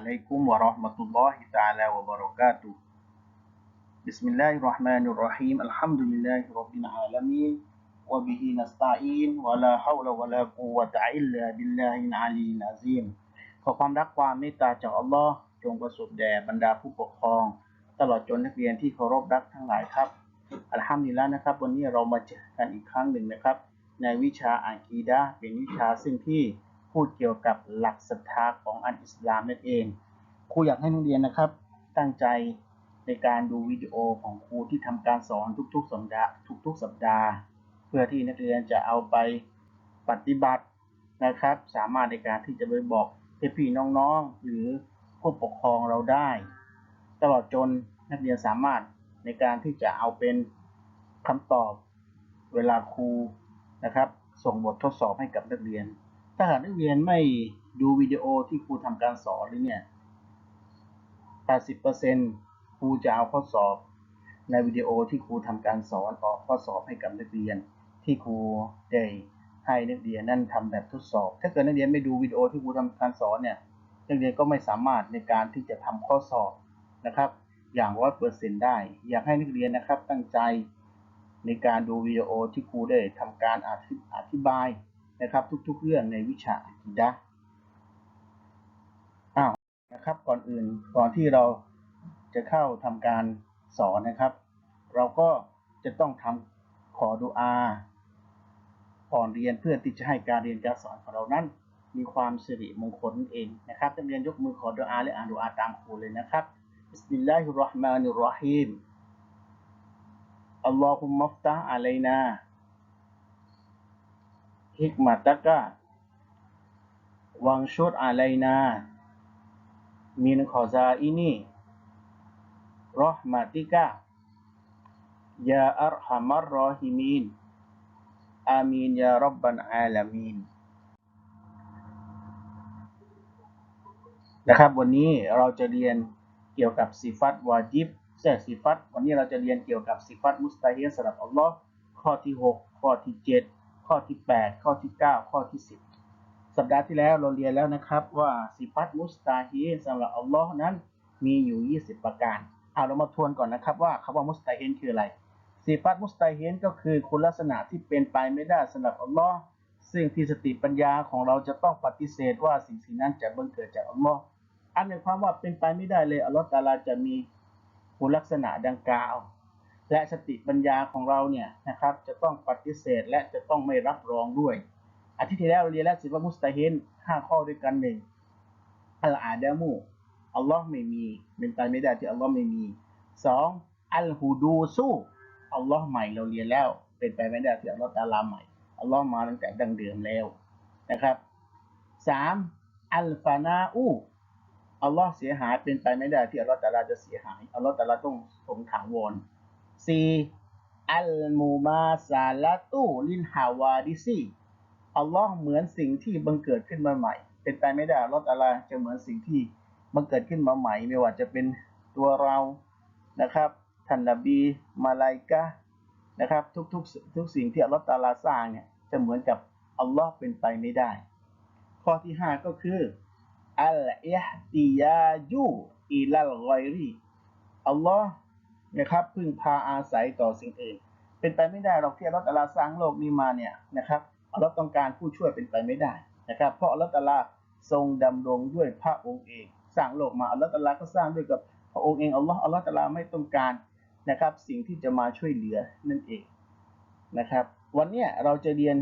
عليكم ورحمة الله تعالى وبركاته بسم الله الرحمن الرحيم الحمد لله رب العالمين وبه نستعين ولا حول ولا قوة إلا بالله العلي العظيم ขอความรักความเมตตาจากอัลลอฮ์จงประสบแด่บรรดาผู้ปกครอง ตลอดจนนักเรียนที่เคารพรักทั้งหลายครับ อัลฮัมดุลิลละนะครับ วันนี้เรามาเจอกันอีกครั้งหนึ่งนะครับ ในวิชาอากีดะห์เป็นวิชาซึ่งที่ พูดเกี่ยวกับหลักศรัทธาของอันอิสลามนั่นเองครูอยากให้นักเรียนนะครับ ตั้งใจในการดูวิดีโอของครูที่ทำการสอนทุกๆสัปดาห์ทุกๆ สัปดาห์ เพื่อที่นักเรียนจะเอาไปปฏิบัตินะครับ สามารถในการที่จะไปบอกพี่ๆน้องๆ หรือผู้ปกครองเราได้ ตลอดจนนักเรียนสามารถในการที่จะเอาเป็นคำตอบเวลาครูนะครับ ส่งบททดสอบให้กับนักเรียน ถ้าหากนักเรียนไม่ดูวิดีโอที่ครูทำการสอนหรือเนี่ย80%ครูจะเอาข้อสอบในวิดีโอที่ครูทำการสอนออกข้อสอบให้กับนักเรียน ที่ครูได้ให้นักเรียนนั่นทำแบบทดสอบ ถ้าเกิดนักเรียนไม่ดูวิดีโอที่ครูทำการสอนเนี่ยนักเรียนก็ไม่สามารถในการที่จะทำข้อสอบนะครับ อย่างร้อยเปอร์เซ็นได้ อยากให้นักเรียนนะครับตั้งใจในการดูวิดีโอที่ครูได้ทำการอธิบาย นะครับ ทุกๆ เรื่องในวิชาอะกีดะอ้าวนะครับ ก่อนอื่นก่อนที่เราจะเข้าทำการสอนนะครับ เราก็จะต้องทำขอดูอาก่อนเรียนเพื่อที่จะให้การเรียนการสอนของเรานั้น มีความสิริมงคลเองนะครับจะเรียนยกมือขอดูอาและอ่านดูอาตามครูเลยนะครับบิสมิลลาฮิรราะห์มานิรราะฮีมอัลลอฮุมมัฟตะอะลัยนา ฮิกมาตะกะวังชุดอะไรนามินขอซาอินีรอห์มาติกะยาอัลฮัมรรอฮิมีนอามีนยารับบันอาลามีนนะครับวันนี้เราจะเรียนเกี่ยวกับสิฟัตวาจิบแต่สิฟัตวันนี้เราจะเรียนเกี่ยวกับสิฟัตมุสตาฮิสำหรับอัลลอฮ์ข้อที่ 6 ข้อที่ 7 ข้อที่ 8 ข้อที่ 9 ข้อที่ 10 สัปดาห์ที่แล้วเราเรียนแล้วนะครับว่าสิฟัตมุสตาฮินสำหรับอัลลอฮ์นั้นมีอยู่ 20 ประการเอาเรามาทวนก่อนนะครับว่าคำว่ามุสตาฮินคืออะไรสิฟัตมุสตาฮินก็คือคุณลักษณะที่เป็นไปไม่ได้สำหรับอัลลอฮ์ซึ่งที่สติปัญญาของเราจะต้องปฏิเสธว่าสิ่งสิ่งนั้นจะบังเกิดจากอัลลอฮ์อันหมายความว่าเป็นไปไม่ได้เลยอัลลอฮฺตาลาจะมีคุณลักษณะดังกล่าว และสติปัญญาของเราเนี่ยนะครับจะต้องปฏิเสธและจะต้องไม่รับรองด้วย อาทิตย์ที่แล้วเรียนแล้วสิว่ามุสตาฮินห้าข้อด้วยกันหนึ่งอัลอาดามูอัลลอฮ์ไม่มี เป็นไปไม่ได้ที่อัลลอฮ์ไม่มีสองอัลฮูดูซูอัลลอฮ์ใหม่เราเรียนแล้ว เป็นไปไม่ได้ที่อัลลอฮ์ตาลาใหม่อัลลอฮ์มาตั้งแต่ดังเดิมแล้วนะครับสามอัลฟานาอูอัลลอฮ์เสียหายเป็นไปไม่ได้ที่อัลลอฮ์ตาลาจะเสียหายอัลลอฮ์ตาลาต้องคงถาวร สี่อัลมูมาซาลาตูลินฮาวาดิซีอัลลอฮ์เหมือนสิ่งที่บังเกิดขึ้นมาใหม่ เป็นไปไม่ได้ลลอฮ์ตาลาจะเหมือนสิ่งที่บังเกิดขึ้นมาใหม่ ไม่ว่าจะเป็นตัวเรานะครับท่านนบีมาลายกะนะครับทุกทุกทุกสิ่งที่อัลลอฮ์ตาลาสร้างเนี่ยจะเหมือนกับอัลลอฮ์เป็นไปไม่ได้ ข้อที่ห้าก็คืออัลอิฮติยาจูอิลัลกอยรีอัลลอฮ์ นะครับพึ่งพาอาศัยต่อสิ่งอื่น เป็นไปไม่ได้หรอกที่อัลลอฮ์ตลาสร้างโลกนี้มาเนี่ยนะครับอัลลอฮ์ต้องการผู้ช่วยเป็นไปไม่ได้นะครับ เพราะอัลลอฮ์ตลาทรงดำรงด้วยพระองค์เองสร้างโลกมาอัลลอฮ์ตะลาก็สร้างด้วยกับพระองค์เองอัลลอฮ์อัลลอฮ์ตลาไม่ต้องการนะครับ สิ่งที่จะมาช่วยเหลือนั่นเองนะครับ วันนี้เราจะเรียน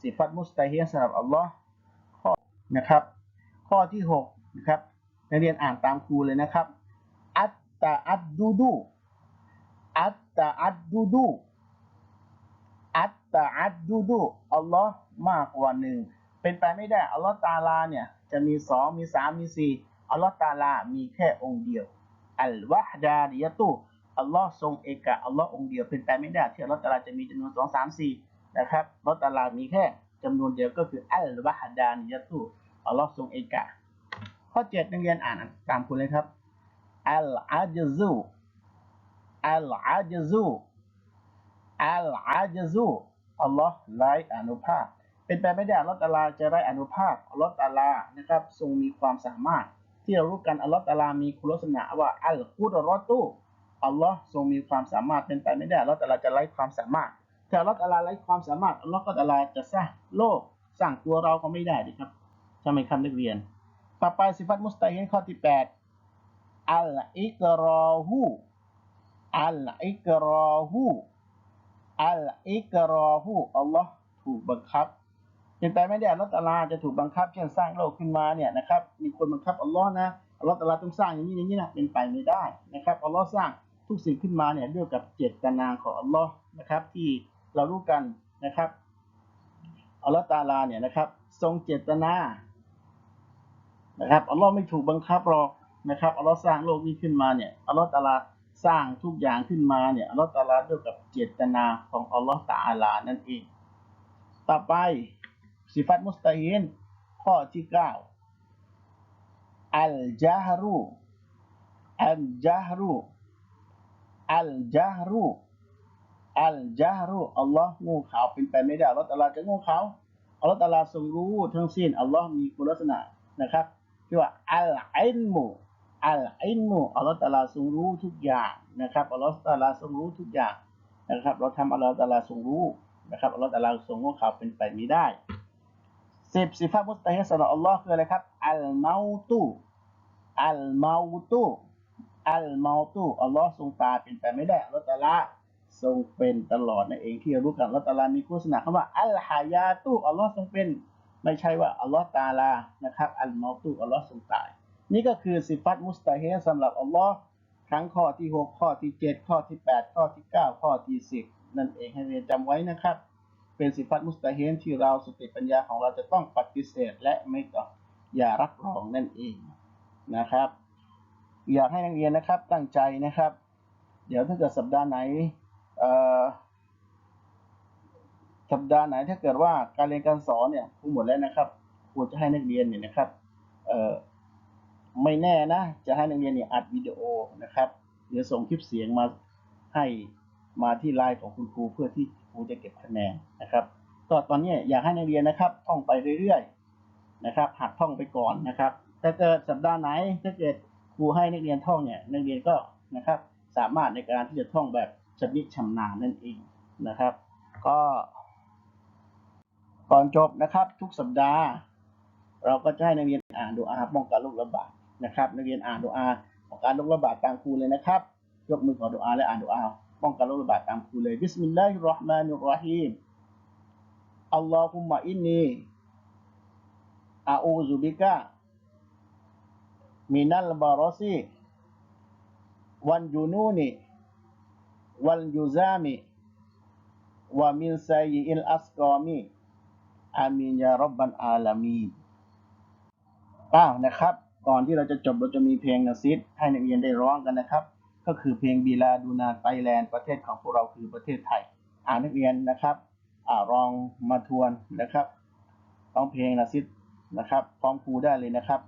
สิฟัตมุสตาฮินสำหรับอัลลอฮ์ข้อนะครับ ข้อที่6นะครับนักเรียนอ่านตามครูเลยนะครับ อัตตาอัดดูดู อัตตาอัดดูดูอัตตาอัดดูดูอัลลอฮ์มากกว่าหนึ่งเป็นไปไม่ได้อัลลอฮ์ตาลาเนี่ยจะมีสองมีสามมีสี่อัลลอฮ์ตาลามีแค่องค์เดียวอัลวะฮดาดิยะตุอัลลอฮ์ทรงเอกะอัลลอฮ์องค์เดียวเป็นไปไม่ได้ที่อัลลอฮ์ตาลาจะมีจำนวนสองสามสี่นะครับอัลลอฮ์ตาลามีแค่จำนวนเดียวก็คืออัลวะฮดาดิยะตุอัลลอฮ์ทรงเอกะข้อเจ็ดนักเรียนอ่านตามคุณเลยครับอัลอาจซู อัลอาจซูอัลอาจซูอัลลอฮ์ไร้อนุภาพ เป็นไปไม่ได้อัลลอฮ์ตาลาจะไร้อนุภาพอัลลอฮ์ตาลานะครับทรงมีความสามารถ ที่เรารู้กันอัลลอฮ์ตอาลามีคุณลักษณะว่าอัลกุดรอตุอัลลอฮ์ทรงมีความสามารถเป็นไปไม่ได้อัลลอฮ์ตาลาจะไร้ความสามารถถ้าอัลลอฮ์ตอาลาไร้ความสามารถอัลลอฮ์ก็ตะอาลาจะสร้างโลกสร้างตัวเราก็ไม่ได้ดิครับใช่ไหมครับนักเรียน ต่อไปสิฟัตมุสตาฮินข้อที่แปดอัลอิกรอฮู อัลอิกรอฮูอัลอิกรอฮูอัลลอฮ์ถูกบังคับเป็นไปไม่ได้อัลลอฮ์ตะอาลาจะถูกบังคับเช่นสร้างโลกขึ้นมาเนี่ยนะครับมีคนบังคับอัลลอฮ์นะอัลลอฮ์ตะอาลาต้องสร้างอย่างนี้อย่างนี้นะเป็นไปไม่ได้นะครับอัลลอฮ์สร้างทุกสิ่งขึ้นมาเนี่ยด้วยกับเจตนาของอัลลอฮ์นะครับที่เรารู้กันนะครับอัลลอฮ์ตะอาลาเนี่ยนะครับทรงเจตนานะครับอัลลอฮ์ไม่ถูกบังคับหรอกนะครับอัลลอฮ์สร้างโลกนี้ขึ้นมาเนี่ยอัลลอฮ์ตะอาลา สร้างทุกอย่างขึ้นมาเนี่ยอัลลอฮ์ตาลาด้วยกับเจตนาของอัลลอฮ์ตะอาลานั่นเอง ต่อไปสิฟัตมุสตาฮินข้อที่เก้าอัลจาฮรุอัลจาฮรุอัลจาฮรุอัลจาฮรุอัลลอฮ์งูขาเป็นไปไม่ได้อัลลอฮ์ตาลาจะงูขาอัลลอฮ์ตาลาทรงรู้ทั้งสิ้นอัลลอฮ์มีคุณลักษณะนะครับที่ว่าอัลอินมุ อัลอิมุอัลลอฮ์ตาลาทรงรู้ทุกอย่างนะครับอัลลอฮ์ตาลาทรงรู้ทุกอย่างนะครับ เราทำอัลลอฮ์ตาลาทรงรู้นะครับอัลลอฮฺตาลาทรงโง่เขลาเป็นไปไม่ได้สิบสิฟามุสตาฮิสำหรับอัลลอฮ์คืออะไรครับอัลมาตุอัลมาตุอัลมาตุอัลลอฮ์ทรงตายเป็นไปไม่ได้อัลลอฮฺตาลาทรงเป็นตลอดนั่นเองที่รู้กันอัลลอฮฺตาลามีคุณลักษณะคำว่าอัลฮายาตุอัลลอฮ์ทรงเป็น ไม่ใช่ว่าอัลลอฮฺตาลานะครับอัลมาตุอัลลอฮ์ทรงตาย นี่ก็คือสิฟัตมุสตาเฮิสำหรับอัลลอฮ์ทั้งข้อที่หกข้อที่เจ็ดข้อที่แปดข้อที่เก้าข้อที่สิบนั่นเองให้เรียนจำไว้นะครับ เป็นสิฟัตมุสตาเฮนที่เราสติปัญญาของเราจะต้องปฏิเสธและไม่ต้องอย่ารับรองนั่นเองนะครับ อยากให้นักเรียนนะครับตั้งใจนะครับ เดี๋ยวถ้าเกิดสัปดาห์ไหนสัปดาห์ไหนถ้าเกิดว่าการเรียนการสอนเนี่ยครูหมดแล้วนะครับควรจะให้นักเรียนเนี่ยนะครับเอ่อ ไม่แน่นะ จะให้นักเรียนเนี่ยอัดวิดีโอนะครับ เดี๋ยวส่งคลิปเสียงมาให้มาที่ไลน์ของคุณครูเพื่อที่ครูจะเก็บคะแนนนะครับ ก็ตอนนี้อยากให้นักเรียนนะครับ ท่องไปเรื่อยๆนะครับ หัดท่องไปก่อนนะครับ ถ้าเกิดสัปดาห์ไหนถ้าเกิดครูให้นักเรียนท่องเนี่ยนักเรียนก็นะครับสามารถในการที่จะท่องแบบชำนิชำนาญนั่นเองนะครับ ก็ก่อนจบนะครับทุกสัปดาห์ เราก็จะให้นักเรียนอ่านดูอาป้องกันโรคระบาด นะครับนักเรียนอ่านดูอาป้องกันโรคระบาดตามครูเลยนะครับ ยกมือขอดูอาและอ่านดูอาป้องกันโรคระบาดตามครูเลยบิสมิลลาฮิรราะห์มานิรราะฮีมอัลลอฮุมะอินนีอาอูซุบิกะมินัลบารอซีวันยูนูนีวันยูซามิวะมินไซยิลอัสกอมีอามีนยารับบันอาลามีอ้าวนะครับ ก่อนที่เราจะจบเราจะมีเพลงนะซิดให้นักเรียนได้ร้องกันนะครับ ก็คือเพลงบีลาดูนาไตแลนด์ประเทศของพวกเราคือประเทศไทย อ่านนักเรียนนะครับอ่าลองมาทวนนะครับร้องเพลงนะซิดนะครับพร้อมครูได้เลยนะครับ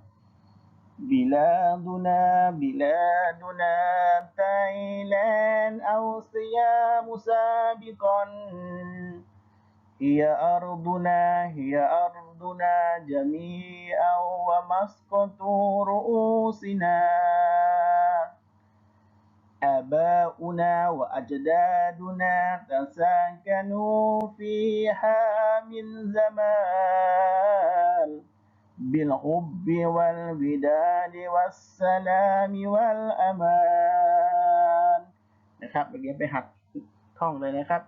บีลาดูนาบีลาดูนาไตแลนด์เอาสยามุซาบิกอน هي أرضنا هي أرضنا جميعا ومسقط رؤوسنا آباؤنا وأجدادنا تساكنوا فيها من زمان بالحب والوداد والسلام والأمان นะครับนักเรียนไปหัดท่องเลยนะครับ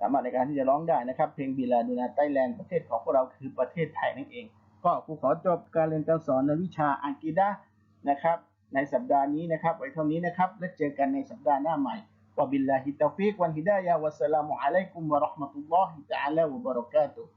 สามารถในการที่จะร้องได้นะครับ เพลงบีลาดูนาไต้แลนด์ประเทศของพวกเราคือประเทศไทยนั่นเอง ก็ครูขอจบการเรียนการสอนในวิชาอังกฤษนะครับ ในสัปดาห์นี้นะครับ ไว้เท่านี้นะครับ แล้วเจอกันในสัปดาห์หน้าใหม่วบิลลาฮิตตฟิกวันฮิดายะวัสสลามุอะลัยกุมวะราะห์มะตุลลอฮิตะอาลาวะบะเราะกาตุฮ์